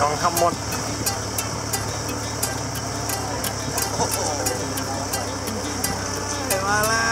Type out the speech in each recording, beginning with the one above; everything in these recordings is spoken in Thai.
กองทัพมดมาแล้ว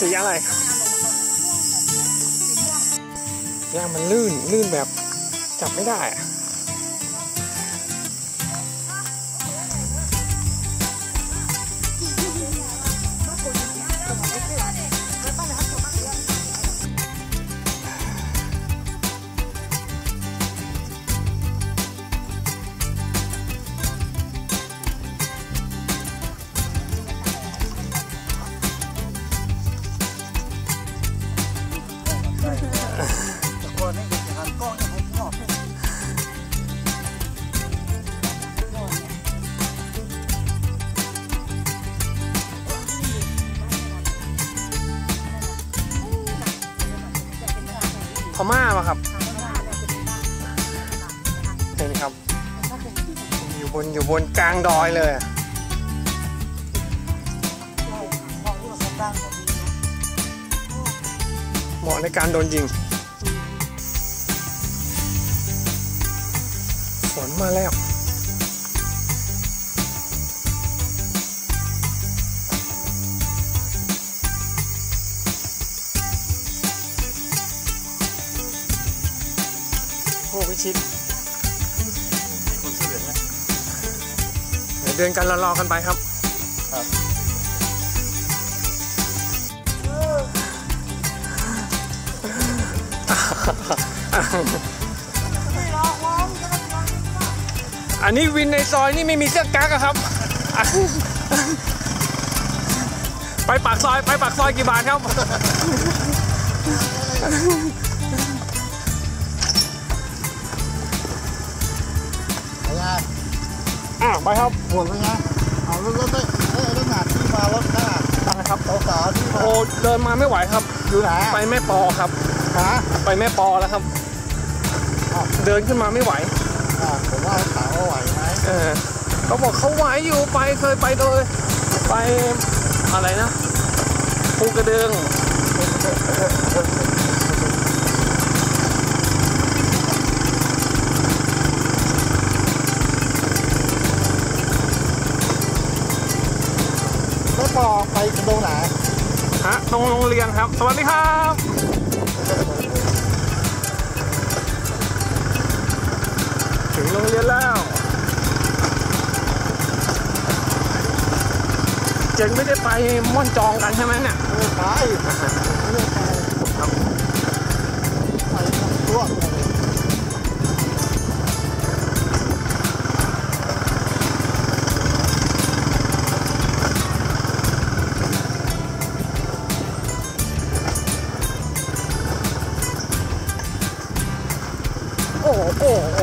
สีอะไรย่างมันลื่นลื่นแบบจับไม่ได้อะ พม่าปะครับเห็นครับ อยู่บนอยู่บนกลางดอยเลยอะเหมาะในการโดนยิงฝนมาแล้ว พิชิตเดี๋ยวเดินกันรอๆกันไปครับ ครับอันนี้วินในซอยนี่ไม่มีเสื้อกั๊กอะครับ ไปปากซอยไปปากซอยกี่บาทครับ อะไปครับปวดเป็นไงเอารถรถได้เอ้ยรถหนักที่มารถหน้านะครับสาวๆที่มาโอ้เดินมาไม่ไหวครับ อยู่ไหนไปแม่ปอครับหาไปแม่ปอแล้วครับเดินขึ้นมาไม่ไหว อ่าผมว่าถามว่าไหวไหมเออเขาบอกเขาไหวอยู่ไปเคยไปโดยไปอะไรนะภูกระดึง แล้วพอไปตรงไหนฮะตรงโรงเรียนครับ สวัสดีครับถึงโรงเรียนแล้วเจงไม่ได้ไปม่อนจองกันใช่ไหมเนี่ยเออไปไม่ได้ไปไปร่ว โอ้โห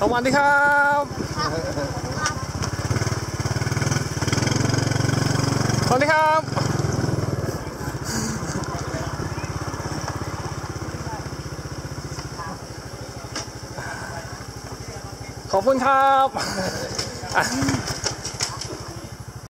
สวัสดีครับ วัสดีครับ ขอบคุณครับ